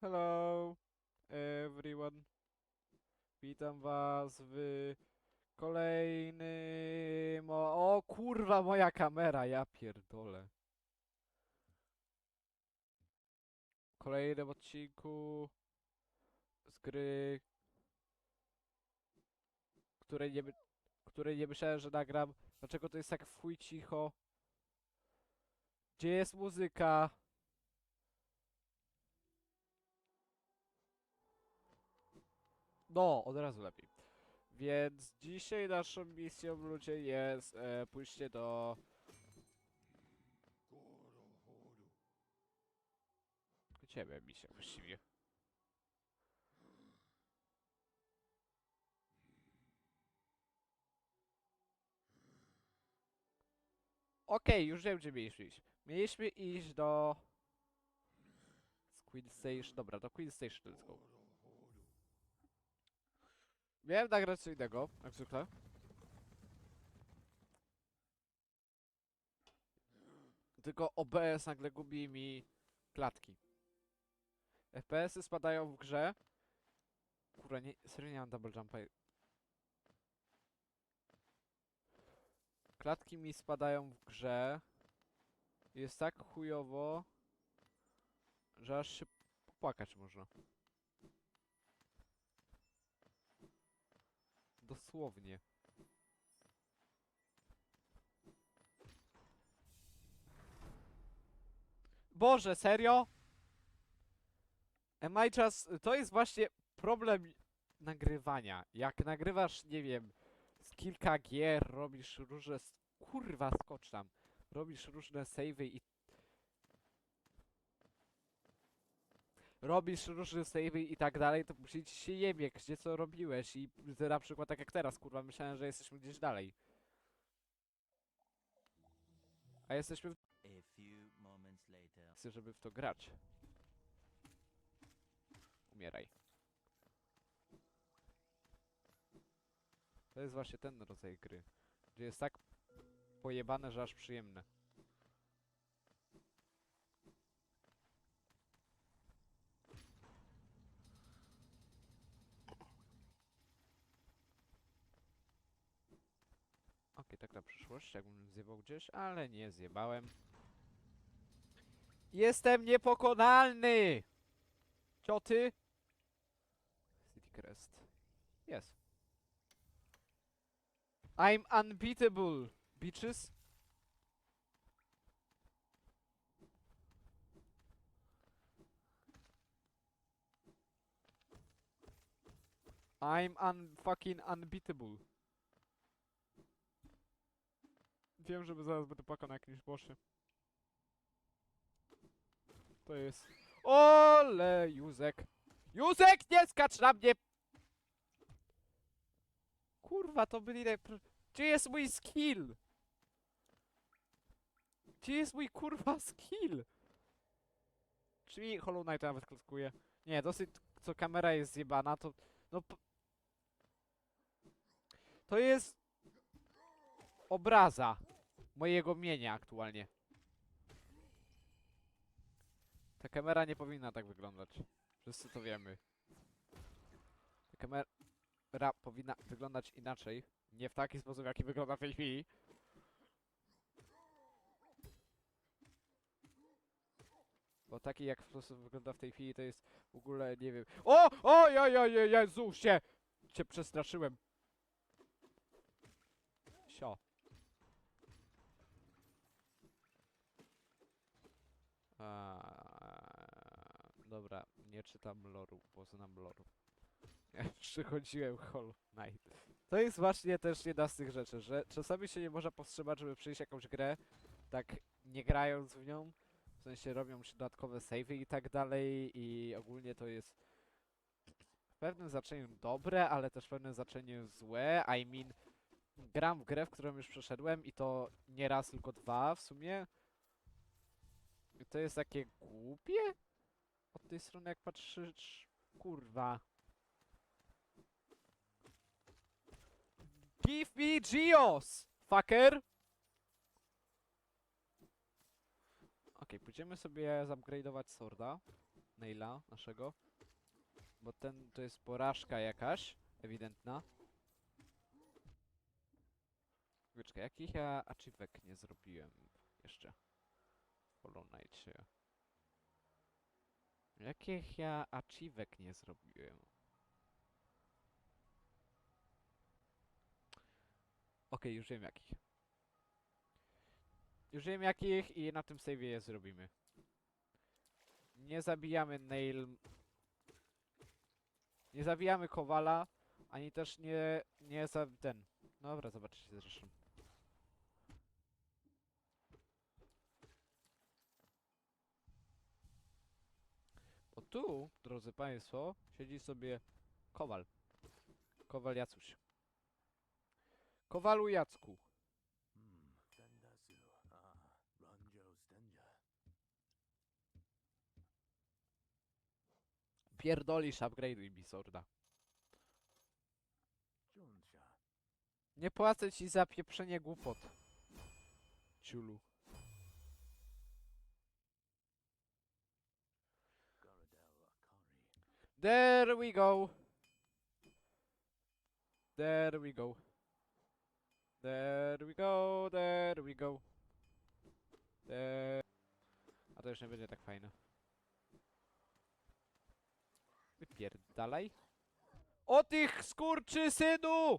Hello, everyone. Witam was w kolejnym... O, kurwa, moja kamera, ja pierdolę. Kolejnym odcinku z gry, której nie, której nie myślałem, że nagram. Dlaczego to jest tak w cicho? Gdzie jest muzyka? No, od razu lepiej. Więc dzisiaj naszą misją, ludzie, jest e, pójście do... Gdzie miałem misję właściwie? Okej, już wiem, gdzie mieliśmy iść. Mieliśmy iść do... Z Queen Station... Dobra, do Queen Station, let's go. Miałem nagrać co innego, jak zwykle. Tylko OBS nagle gubi mi klatki. FPS-y spadają w grze. Kurwa, nie, serio nie mam double jumpa. Klatki mi spadają w grze. Jest tak chujowo, że aż się popłakać można. Dosłownie. Boże, serio? Am I just... To jest właśnie problem nagrywania. Jak nagrywasz, nie wiem, z kilka gier, robisz różne... Kurwa, skocz tam. Robisz różne savey i... Robisz różne savey i tak dalej, to musi ci się jebie, gdzie co robiłeś i ty na przykład tak jak teraz, kurwa, myślałem, że jesteśmy gdzieś dalej. A jesteśmy w... Chcę, żeby w to grać. Umieraj. To jest właśnie ten rodzaj gry, gdzie jest tak pojebane, że aż przyjemne. Tak na przyszłość, jakbym zjebał gdzieś, ale nie zjebałem. Jestem niepokonalny! Cioty? City Crest. Yes. I'm unbeatable, bitches. I'm un fucking unbeatable. Wiem, że zaraz będę płakał na jakimś bosie. To jest... Ole, Józek! Józek, nie skacz na mnie! Kurwa, to byli najpr... Gdzie jest mój skill? Gdzie jest mój kurwa skill? Czy mi Hollow Knight nawet klaskuje? Nie, dosyć co kamera jest zjebana, to... No... To jest... Obraza mojego mienia aktualnie. Ta kamera nie powinna tak wyglądać. Wszyscy to wiemy. Ta kamera powinna wyglądać inaczej. Nie w taki sposób, jaki wygląda w tej chwili. Bo taki jak sposób wygląda w tej chwili to jest w ogóle nie wiem. O! O! Ja, ja, ja, Jezusie! Cię przestraszyłem. Sio. A, dobra, nie czytam loru, bo znam loru. Przychodziłem Hollow Knight. To jest właśnie też jedna z tych rzeczy, że czasami się nie można powstrzymać, żeby przejść jakąś grę, tak nie grając w nią. W sensie robią się dodatkowe savey i tak dalej i ogólnie to jest w pewnym znaczeniu dobre, ale też w pewnym znaczeniu złe. I mean, gram w grę, w którą już przeszedłem i to nie raz, tylko dwa w sumie. To jest takie głupie? Od tej strony jak patrzysz... Kurwa. Give me Geos! Fucker! Okej, pójdziemy sobie zupgrade'ować Sworda. Naila naszego. Bo ten to jest porażka jakaś, ewidentna. Wyczekaj, jakich ja achievek nie zrobiłem jeszcze? Hollow. Jakich ja achievek nie zrobiłem? Okej, już wiem jakich. Już wiem jakich i na tym save'ie je zrobimy. Nie zabijamy Nail... Nie zabijamy Kowala, ani też nie... nie za... ten... Dobra, zobaczycie zresztą. Tu, drodzy państwo, siedzi sobie Kowal. Kowal Jacuś. Kowalu Jacku. Hmm. Pierdolisz, upgrade'uj mi sorda. Junsha. Nie płacę ci za pieprzenie głupot. Ciulu. There we go. There we go. There we go, there we go. There. A to już nie będzie tak fajne. Wypierdalaj. O tych skurczy synu!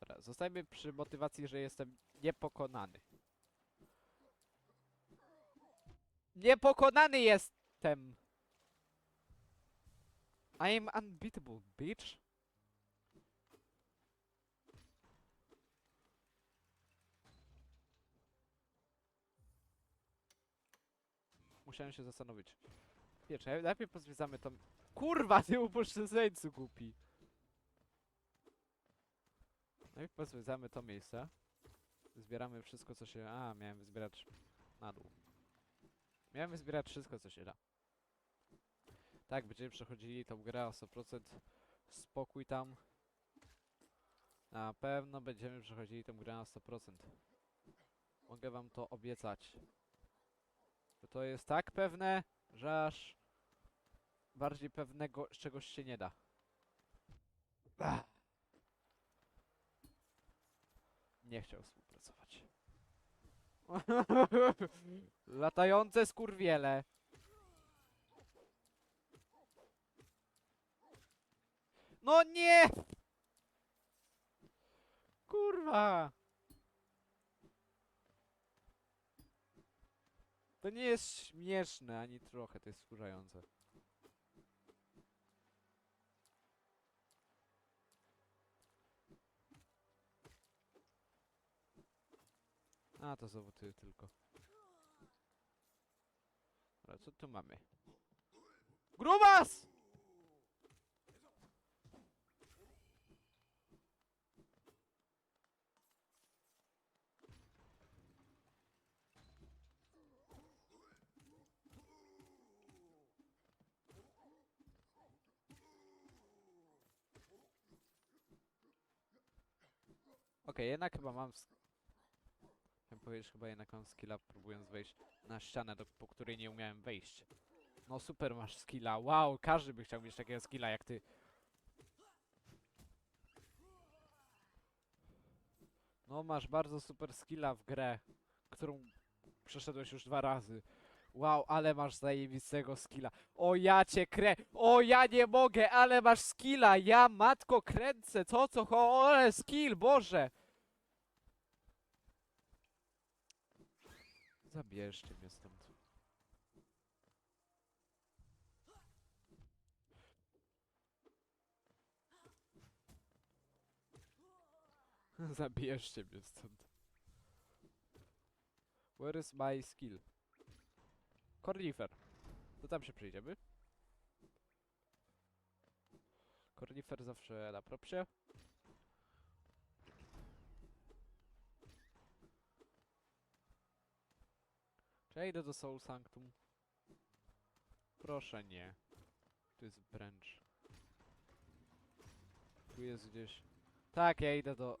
Dobra, zostajmy przy motywacji, że jestem niepokonany. Niepokonany jestem! I am unbeatable, bitch. Musiałem się zastanowić. Wiecie, najpierw pozwiedzamy to... Kurwa, ty upośledzeńcu głupi! Najpierw pozwiedzamy to miejsce. Zbieramy wszystko, co się... A, miałem zbierać na dół. Miałem zbierać wszystko, co się da. Tak, będziemy przechodzili tą grę o 100%. Spokój tam. Na pewno będziemy przechodzili tą grę na 100%. Mogę wam to obiecać. To jest tak pewne, że aż bardziej pewnego czegoś się nie da. Ach. Nie chciał współpracować. Latające skurwiele. No nie! Kurwa! To nie jest śmieszne ani trochę, to jest wkurzające. A, to znowu ty tylko. Dobra, co tu mamy? Grubas! Okej, jednak chyba mam... powiedzieć, chyba jednak mam skilla, próbując wejść na ścianę, do, po której nie umiałem wejść. No super masz skilla, wow, każdy by chciał mieć takiego skilla jak ty. No masz bardzo super skilla w grę, którą przeszedłeś już dwa razy. Wow, ale masz zajebistego skilla. O ja cię krę... O ja nie mogę, ale masz skilla! Ja matko kręcę! Co co cho... Ale skill, Boże! Zabierzcie mnie stąd. Zabierzcie mnie stąd. Where is my skill? Cornifer. To tam się przejdziemy. Cornifer zawsze na propsie. Czy ja idę do Soul Sanctum? Proszę nie. Tu jest wręcz. Tu jest gdzieś. Tak, ja idę do...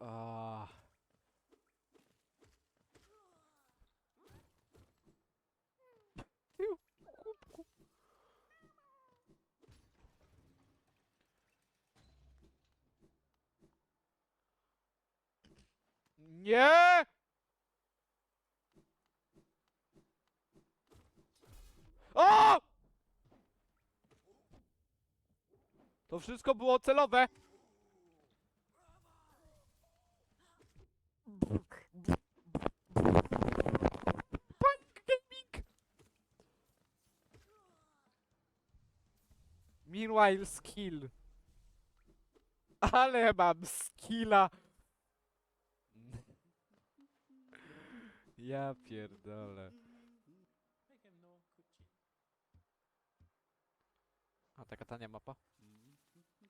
Nie! O! To wszystko było celowe. Gaming. Meanwhile skill. Ale mam skilla. Ja pierdolę. A taka tania mapa?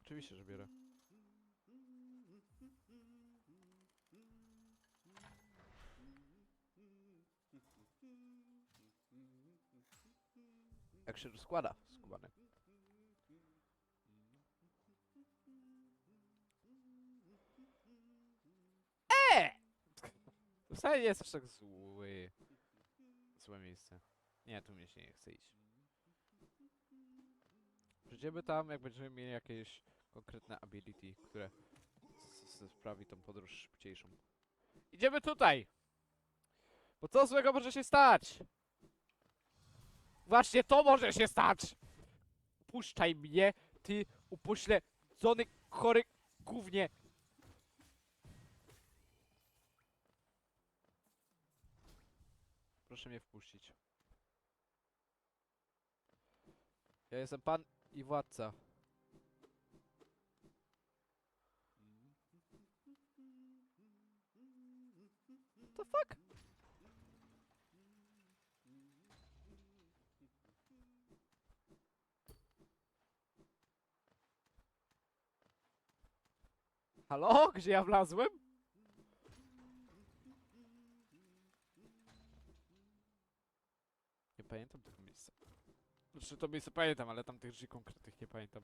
Oczywiście, że biorę. Jak się rozkłada, skubany. E! Wcale nie jest aż tak zły. Złe miejsce. Nie, tu mnie się nie chce iść. Przyjdziemy tam, jak będziemy mieli jakieś konkretne ability, które sprawi tą podróż szybciejszą. Idziemy tutaj! Bo co złego może się stać? Właśnie to może się stać! Puszczaj mnie, ty upośledzony, chory gównie! Proszę mnie wpuścić. Ja jestem pan i władca. The fuck? Halo? Gdzie ja wlazłem? Nie pamiętam tego miejsca. Znaczy to miejsce pamiętam, ale tam tych drzwi konkretnych nie pamiętam.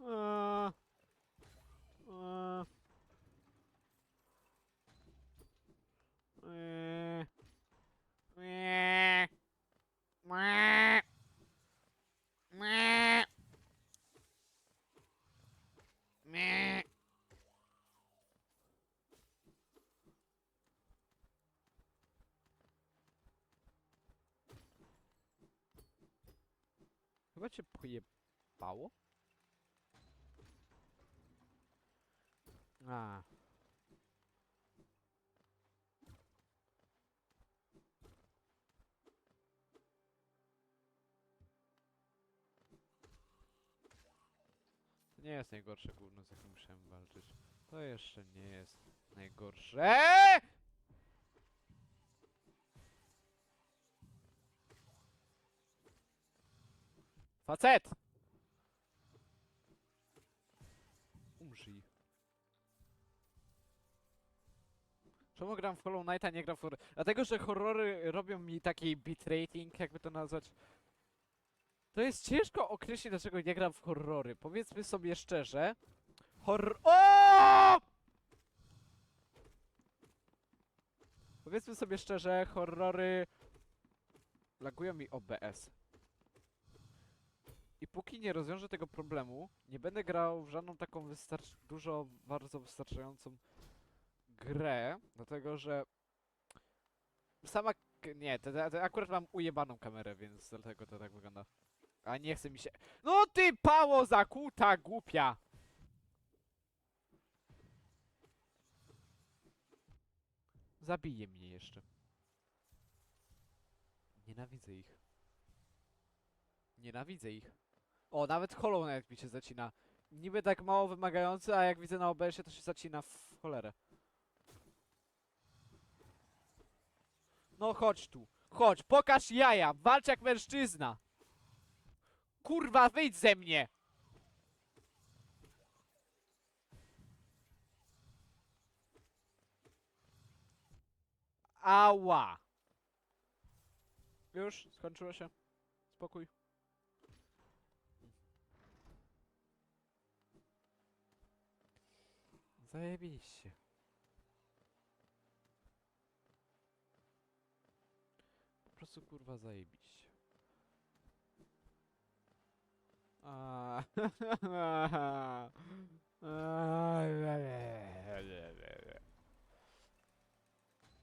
Eee. Eee. Eee. Eee. Meh. Pojebało? A. To nie jest najgorsze gówno, z jakim musiałem walczyć. To jeszcze nie jest najgorsze. Facet! Umrzyj. Czemu gram w Hollow Knight, a nie gram w horror? Dlatego, że horrory robią mi taki bitrating, jakby to nazwać. To jest ciężko określić, dlaczego nie gram w horrory. Powiedzmy sobie szczerze. Horror... Powiedzmy sobie szczerze, horrory... Lagują mi OBS. Póki nie rozwiążę tego problemu, nie będę grał w żadną taką dużo, bardzo wystarczającą grę, dlatego że sama... Nie, to, to, to akurat mam ujebaną kamerę, więc dlatego to tak wygląda. A nie chce mi się... No ty pało zakuta głupia! Zabije mnie jeszcze. Nienawidzę ich. Nienawidzę ich. O, nawet Hollow Knight mi się zacina. Niby tak mało wymagający, a jak widzę na OBS-ie to się zacina w cholerę. No chodź tu. Chodź, pokaż jaja. Walcz jak mężczyzna. Kurwa, wyjdź ze mnie. Ała. Już? Skończyło się? Spokój. Zajebiście. Po prostu kurwa zajebiście. A.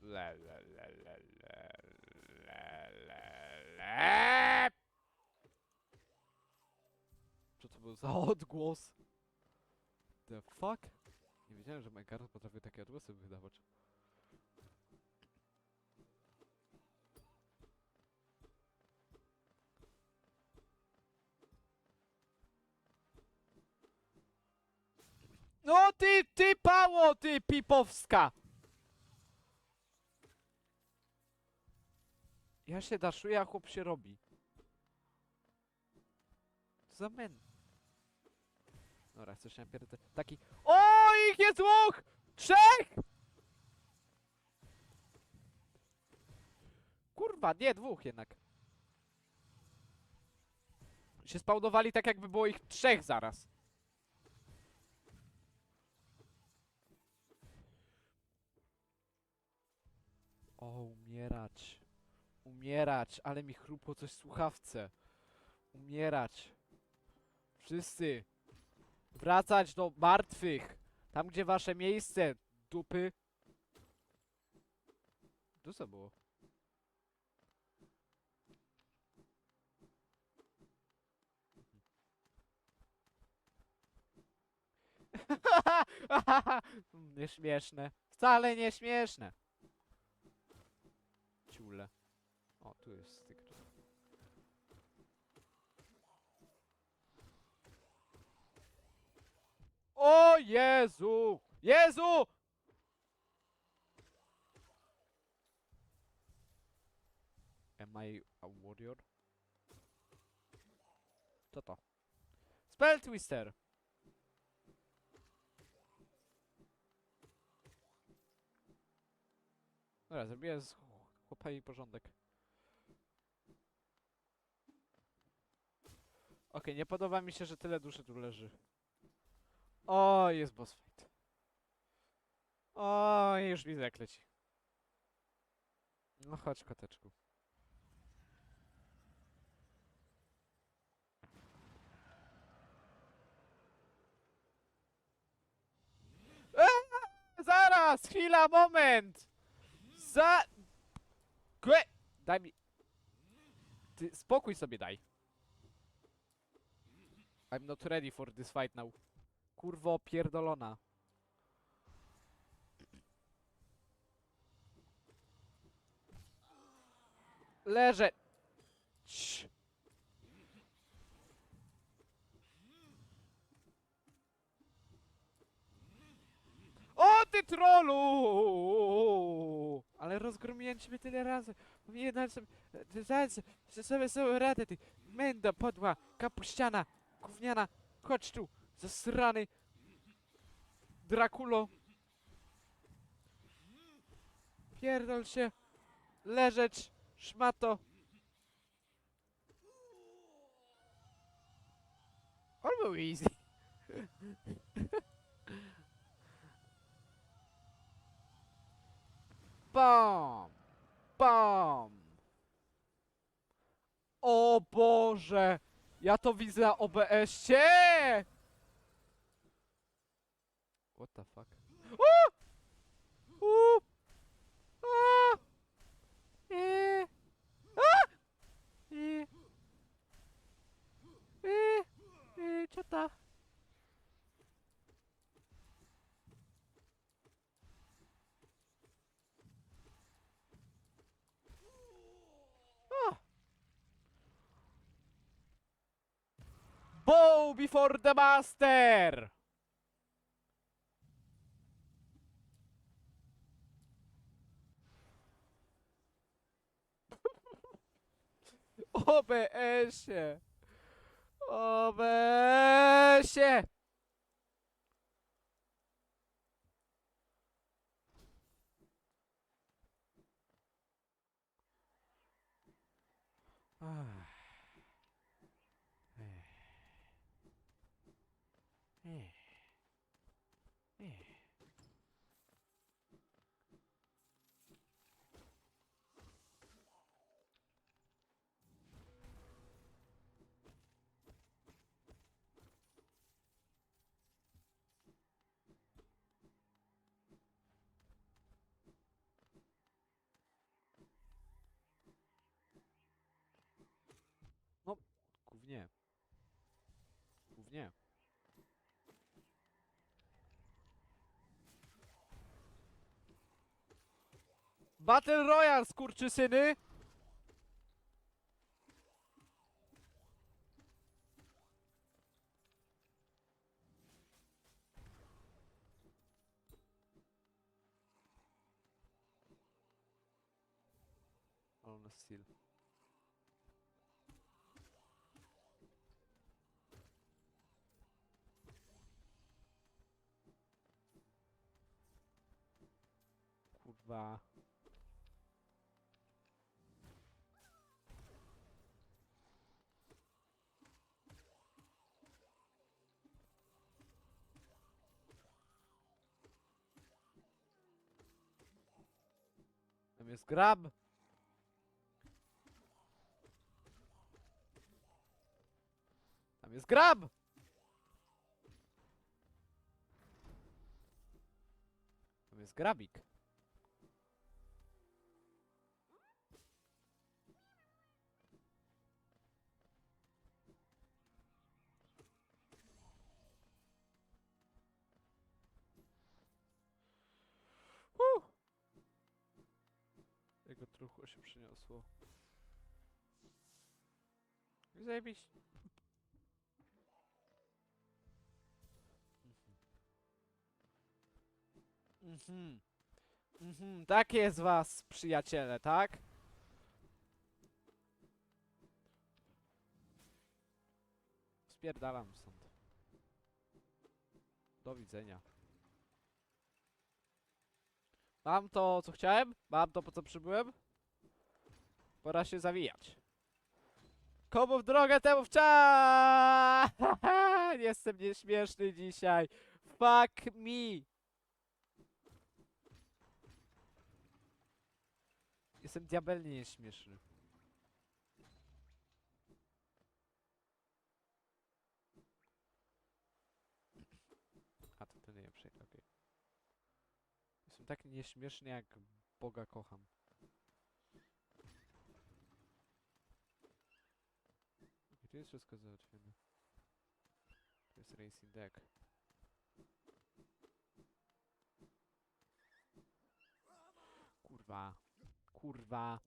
Le, le, le, le, le, le, le. Co to był za odgłos? The fuck? Nie wiedziałem, że Minecraft potrafi takie odgłosy wydawać. No ty, ty pało, ty pipowska! Ja się daszuję, a chłop się robi. Co za? Dobra, coś na pierdolę. Taki... O, ich jest! Trzech! Kurwa, nie, dwóch jednak. Się spawnowali tak jakby było ich trzech zaraz. O, umierać. Umierać, ale mi chrupło coś w słuchawce. Umierać. Wszyscy. Wracać do martwych. Tam, gdzie wasze miejsce. Dupy. Tu co było? Nieśmieszne. Wcale nieśmieszne. Ciule. O, tu jest O Jezu! Jezu! Am I a warrior? Co to? Spell Twister! Dobra, zrobiłem z chłopami porządek. Okej, nie podoba mi się, że tyle duszy tu leży. O, jest boss fight. O, już widzę jak leci. No chodź, koteczku. Eee, zaraz, chwila, moment! Za... Kłe... Daj mi... Ty spokój sobie daj. I'm not ready for this fight now. Kurwo pierdolona. Leżę. O ty trolu! Ale rozgromiłem ciebie tyle razy. Powinienem sobie... Że sobie sobie radę, ty menda podła, kapuściana, gówniana. Chodź tu, zasrany Drakulo. Pierdol się. Leżeć, szmato. On był easy. Bam! Bam! O Boże! Ja to widzę na OBS-cie! What the fuck? O! U! A! E! A! E! E! E! Co to? O! Bow before the master! OBS-ie! OBS-ie! Ach. Głównie. Battle Royale, skurczysyny! On steel. Kurwa. Tam jest grab. Tam jest grab! Tam jest grabik. Się przyniosło. I Zajebiście. Mhm. Mhm. Tak jest was, przyjaciele, tak? Spierdalam stąd. Do widzenia. Mam to, co chciałem? Mam to, po co przybyłem? Pora się zawijać. Komu w drogę, temu w czas! Jestem nieśmieszny dzisiaj. Fuck me. Jestem diabelnie nieśmieszny. A to, to nie przejdę, okej. Jestem tak nieśmieszny jak Boga kocham. Tu jest wszystko załatwione. Tu jest Racing Deck. Kurwa. Kurwa.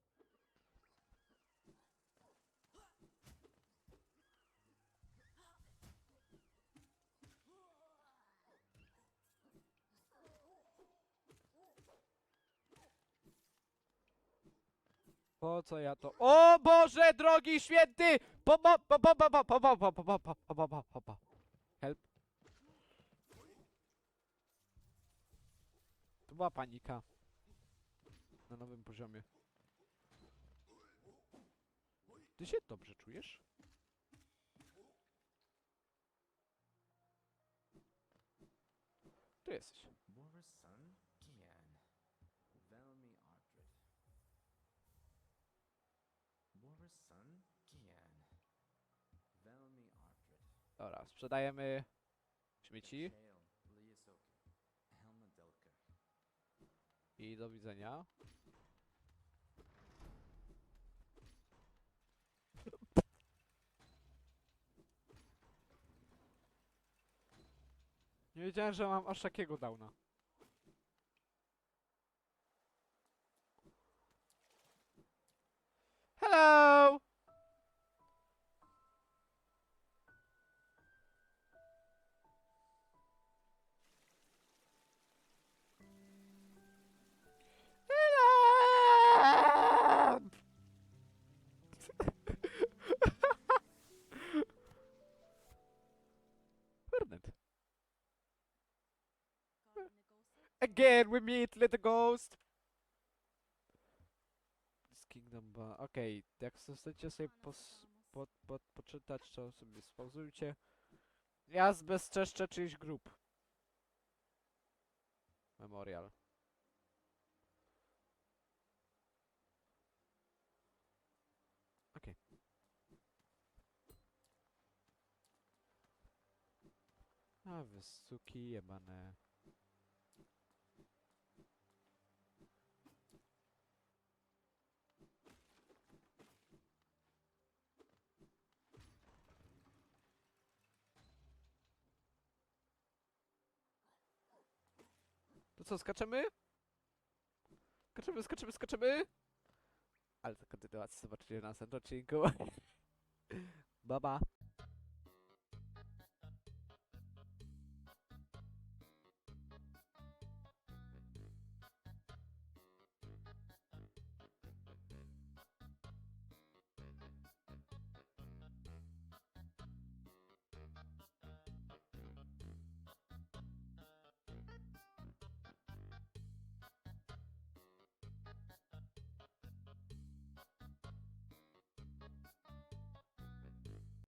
Po co ja to? O Boże, drogi święty! Po. Help. To była panika. Na nowym poziomie. Ty się dobrze czujesz? Tu jesteś. Dobra, sprzedajemy śmieci. I do widzenia. Nie wiedziałem, że mam aż takiego downa. Hello! Again we meet, little ghost! Kingdom ba... Okej, jak chcecie sobie pos... po, po, poczytać, to sobie spauzujcie. Ja zbezczeszczę czyjś grób. Memorial. Okej. A wy suki jebane. Co, skaczemy? Skaczemy, skaczemy, skaczemy! Ale to kontynuację zobaczycie na następnym odcinku. Baba.